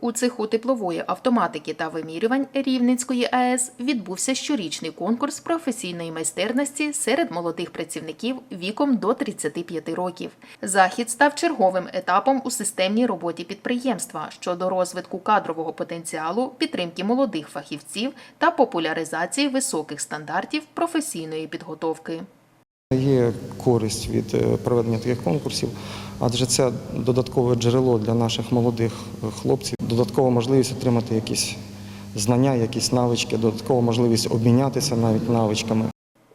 У цеху теплової автоматики та вимірювань Рівненської АЕС відбувся щорічний конкурс професійної майстерності серед молодих працівників віком до 35 років. Захід став черговим етапом у системній роботі підприємства щодо розвитку кадрового потенціалу, підтримки молодих фахівців та популяризації високих стандартів професійної підготовки. Є користь від е, проведення таких конкурсів, адже це додаткове джерело для наших молодих е, хлопців, додаткова можливість отримати якісь знання, якісь навички, додаткова можливість обмінятися навіть навичками.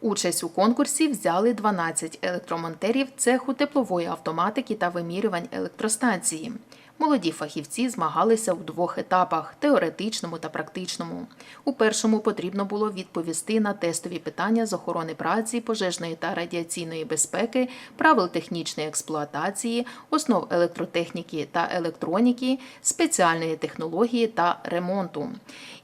Участь у конкурсі взяли 12 електромонтерів цеху теплової автоматики та вимірювань електростанції. Молоді фахівці змагалися у двох етапах теоретичному та практичному. У першому потрібно було відповісти на тестові питання з охорони праці, пожежної та радіаційної безпеки, правил технічної експлуатації, основ електротехніки та електроніки, спеціальної технології та ремонту.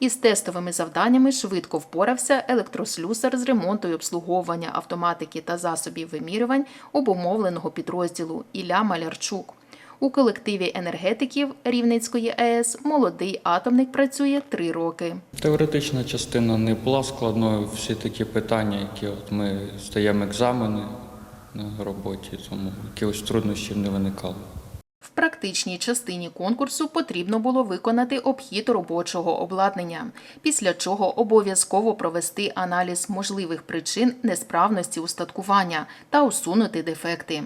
Із тестовими завданнями швидко впорався електрослюсар з ремонту і обслуговування автоматики та засобів вимірювань обумовленого підрозділу Ілля Малярчук. У колективі енергетиків Рівненської АЕС молодий атомник працює три роки. Теоретична частина не була складною. Всі такі питання, які от ми здаємо екзамени на роботі, тому якихось труднощів не виникало. Практичній частині конкурсу потрібно було виконати обхід робочого обладнання, після чого обов'язково провести аналіз можливих причин несправності устаткування та усунути дефекти.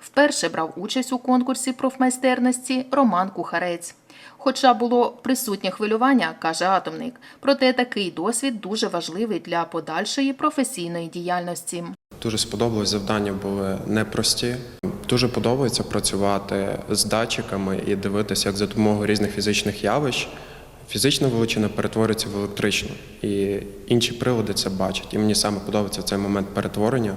Вперше брав участь у конкурсі профмайстерності Роман Кухарець. Хоча було присутнє хвилювання, каже атомник, проте такий досвід дуже важливий для подальшої професійної діяльності. Дуже сподобалось, завдання були непрості. Дуже подобається працювати з датчиками і дивитися, як за допомогою різних фізичних явищ фізична величина перетворюється в електричну. І інші прилади це бачать. І мені саме подобається цей момент перетворення,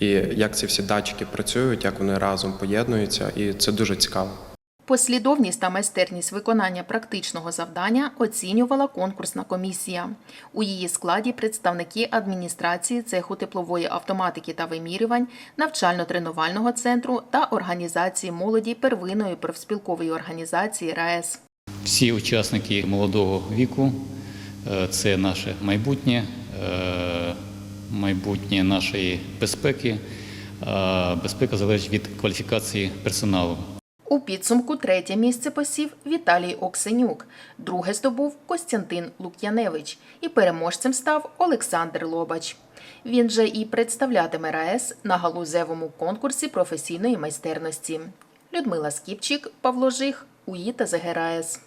і як ці всі датчики працюють, як вони разом поєднуються, і це дуже цікаво. Послідовність та майстерність виконання практичного завдання оцінювала конкурсна комісія. У її складі представники адміністрації цеху теплової автоматики та вимірювань, навчально-тренувального центру та організації молоді первинної профспілкової організації РаЕС. Всі учасники молодого віку е, це наше майбутнє, е, майбутнє нашої безпеки. Безпека залежить від кваліфікації персоналу. У підсумку третє місце посів Віталій Оксенюк, друге здобув Костянтин Лук'яневич і переможцем став Олександр Лобач. Він же і представлятиме РаЕС на галузевому конкурсі професійної майстерності. Людмила Скіпчик, Павло Жих, УІТА ЗГРАЕС.